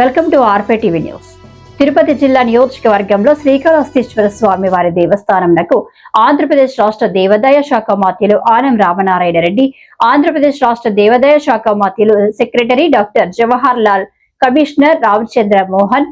Welcome to ఆర్పే TV news. Tirupati జిల్లా నియోజకవర్గంలో శ్రీకాళహస్తీశ్వర స్వామి వారి దేవస్థానంకు ఆంధ్రప్రదేశ్ రాష్ట్ర దేవాదాయ శాఖ మాత్యులు ఆనం రామనారాయణ రెడ్డి ఆంధ్రప్రదేశ్ రాష్ట్ర దేవాదాయ శాఖ మాత్యులు secretary doctor Jawahar Lal commissioner Ramachandra Mohan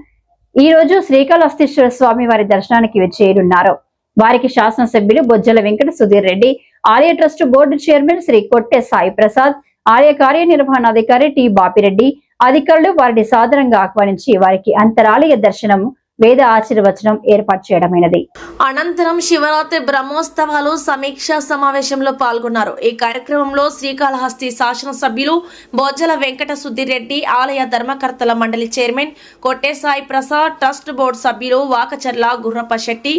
ఈ రోజు శ్రీకాళహస్తీశ్వర స్వామి వారి దర్శనానికి చేరున్నారు. వారికి శాసనసభ్యులు బొజ్జల వెంకట సుధీర్ రెడ్డి ఆలయ trust board chairman Shri Kotte Sai Prasad ఆలయ కార్యనిర్వహణాధికారి టి బాపిరెడ్డి అధికారులు వారిని సాధారణంగా ఆహ్వానించి వారికి అంతరాలయ దర్శనం వేద ఆశీర్వచనం ఏర్పాటు చేయడమైనది. అనంతరం శివరాత్రి బ్రహ్మోత్సవాలు సమీక్షా సమావేశంలో పాల్గొన్నారు. ఈ కార్యక్రమంలో శ్రీకాళహస్తి శాసనసభ్యులు బొజ్జల వెంకట సుద్దిరెడ్డి ఆలయ ధర్మకర్తల మండలి chairman Kottesai Prasad trust board సభ్యులు Vakacharla Gurrappa Shetty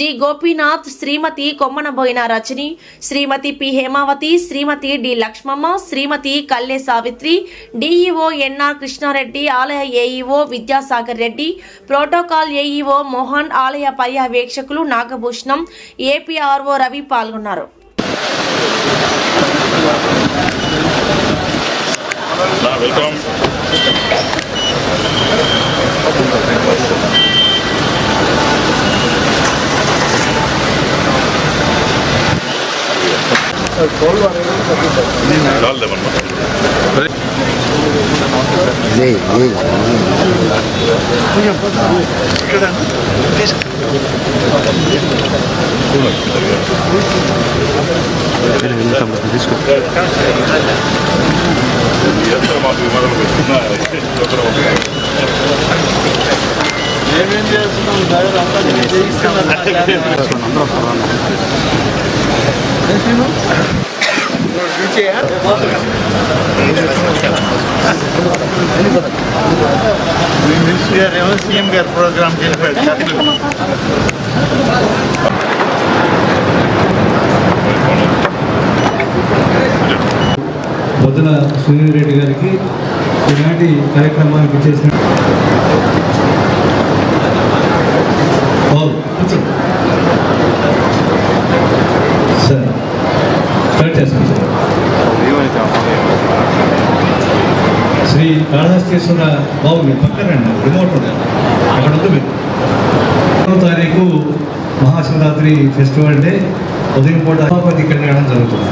G Gopinath Shrimati Kommanaboina Rajani Shrimati P Hemavathi Shrimati D Lakshmamma Shrimati Kalle Savitri DEO NR Krishnareddy ఆలయ AEO Vidyasagar Reddy protocol AEO Mohan ఆలయ పర్యవేక్షకులు Nagabhushanam APRO Ravi పాల్గొన్నారు. Welcome జై ఎంత మాకు విమానాలు పెట్టుకున్నా ఒకరు ఒక ఏమేం చేస్తున్నాం డ్రైవర్ అంతా నేను చేయిస్తున్నాను మినిస్టర్ గారు ఏమో సీఎం గారు ప్రోగ్రామ్కి సునీల్ రెడ్డి గారికి ఈనాటి కార్యక్రమానికి చేసిన పౌల్, కూర్చోండి. సార్ స్టార్ట్ చేస్తాం సార్ శ్రీ కాళహస్తీశ్వర బాబు మీ పక్కన రండి రిమోట్ ఉంది అక్కడ ఉంది మీరు. తారీఖు మహాశివరాత్రి ఫెస్టివల్ డే ఉదయం పూట సభాపతి కళ్యాణం జరుగుతుంది.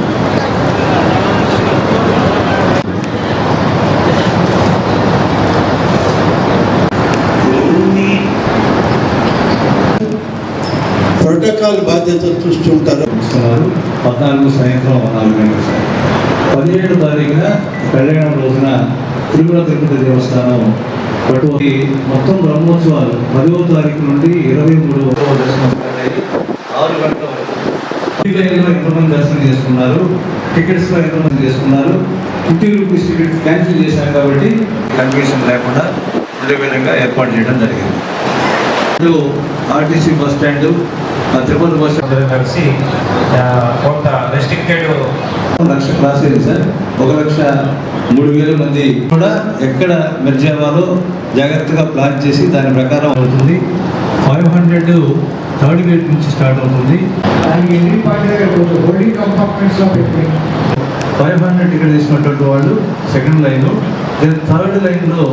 ప్రోటోకాల్ బాధ్యతలు చూస్తుంటారు. పద్నాలుగు సాయంత్రం నాలుగు గంటల సార్. పదిహేడు తారీఖున కళ్యాణం రోజున తిరుమల తిరుపతి దేవస్థానం పట్టుకి మొత్తం బ్రహ్మోత్సవాలు పదవ తారీఖు నుండి ఇరవై మూడు దర్శనం ఆరు గంటల వరకు. దర్శనం చేసుకున్నారు. టికెట్స్లో ఎంతమంది చేసుకున్నారు. ఫిఫ్టీ రూపీస్ టికెట్ క్యాన్సిల్ చేశారు కాబట్టి కన్ఫ్యూషన్ లేకుండా విధంగా ఏర్పాటు చేయడం జరిగింది. ఇప్పుడు RTC bus stand Tirupati bus కలిసి కొంత రెస్ట్రిక్టెడ్ లక్ష క్లాస్ సార్. ఒక లక్ష మూడు వేల మంది కూడా ఎక్కడ మెర్జ్ అవ్వాలో జాగ్రత్తగా ప్లాన్ చేసి దాని ప్రకారం అవుతుంది. ఫైవ్ హండ్రెడ్ థర్డ్ గేట్ నుంచి స్టార్ట్ అవుతుంది. హోల్డింగ్ పెట్టి ఫైవ్ హండ్రెడ్ టికెట్ తీసుకున్నటువంటి వాళ్ళు సెకండ్ లైన్ దెన్ థర్డ్ లైన్లో